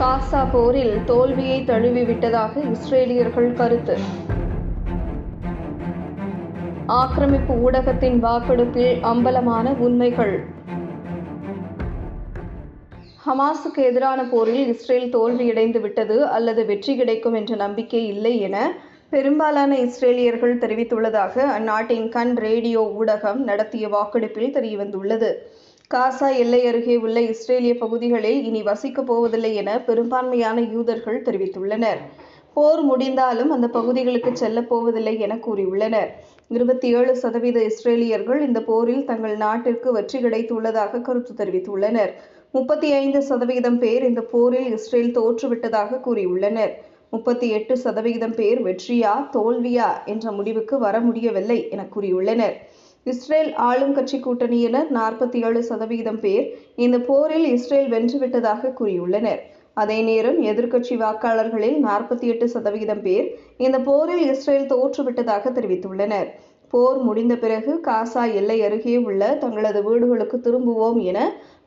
காசா போரில் தோல்வியை தழுவிவிட்டதாக இஸ்ரேலியர்கள் கருத்து. ஆக்கிரமிப்பு ஊடகத்தின் வாக்கெடுப்பில் அம்பலமான உண்மைகள். ஹமாஸுக்கு எதிரான போரில் இஸ்ரேல் தோல்வியடைந்து விட்டது அல்லது வெற்றி கிடைக்கும் என்ற நம்பிக்கை இல்லை என பெரும்பாலான இஸ்ரேலியர்கள் தெரிவித்துள்ளதாக அந்நாட்டின் கண் ரேடியோ ஊடகம் நடத்திய வாக்கெடுப்பில் தெரியவந்துள்ளது. காசா எல்லை அருகே உள்ள இஸ்ரேலிய பகுதிகளில் இனி வசிக்கப் போவதில்லை என பெரும்பான்மையான யூதர்கள் தெரிவித்துள்ளனர். போர் முடிந்தாலும் அந்த பகுதிகளுக்கு செல்லப் போவதில்லை என கூறியுள்ளனர். இருபத்தி ஏழு சதவீத இஸ்ரேலியர்கள் இந்த போரில் தங்கள் நாட்டிற்கு வெற்றி கிடைத்துள்ளதாக கருத்து தெரிவித்துள்ளனர். முப்பத்தி ஐந்து சதவிகிதம் பேர் இந்த போரில் இஸ்ரேல் தோற்றுவிட்டதாக கூறியுள்ளனர். முப்பத்தி எட்டு சதவிகிதம் பேர் வெற்றியா தோல்வியா என்ற முடிவுக்கு வர முடியவில்லை என கூறியுள்ளனர். இஸ்ரேல் ஆளும் கட்சி கூட்டணியினர் நாற்பத்தி ஏழு சதவிகிதம் பேர் இந்த போரில் இஸ்ரேல் வென்றுவிட்டதாக கூறியுள்ளனர். அதே நேரம் எதிர்க்கட்சி வாக்காளர்களில் நாற்பத்தி எட்டு சதவிகிதம் பேர் இந்த போரில் இஸ்ரேல் தோற்றுவிட்டதாக தெரிவித்துள்ளனர். போர் முடிந்த பிறகு காசா எல்லை அருகே உள்ள தங்களது வீடுகளுக்கு திரும்புவோம் என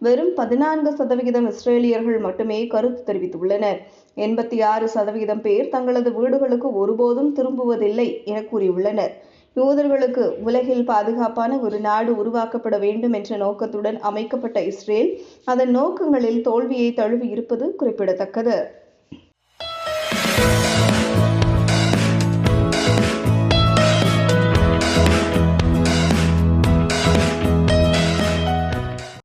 வெறும் பதினான்கு சதவிகிதம் இஸ்ரேலியர்கள் மட்டுமே கருத்து தெரிவித்துள்ளனர். எண்பத்தி ஆறு சதவிகிதம் பேர் தங்களது வீடுகளுக்கு ஒருபோதும் திரும்புவதில்லை என கூறியுள்ளனர். யூதர்களுக்கு உலகில் பாதுகாப்பான ஒரு நாடு உருவாக்கப்பட வேண்டும் என்ற நோக்கத்துடன் அமைக்கப்பட்ட இஸ்ரேல் அதன் நோக்கங்களில் தோல்வியை தழுவி இருப்பது குறிப்பிடத்தக்கது.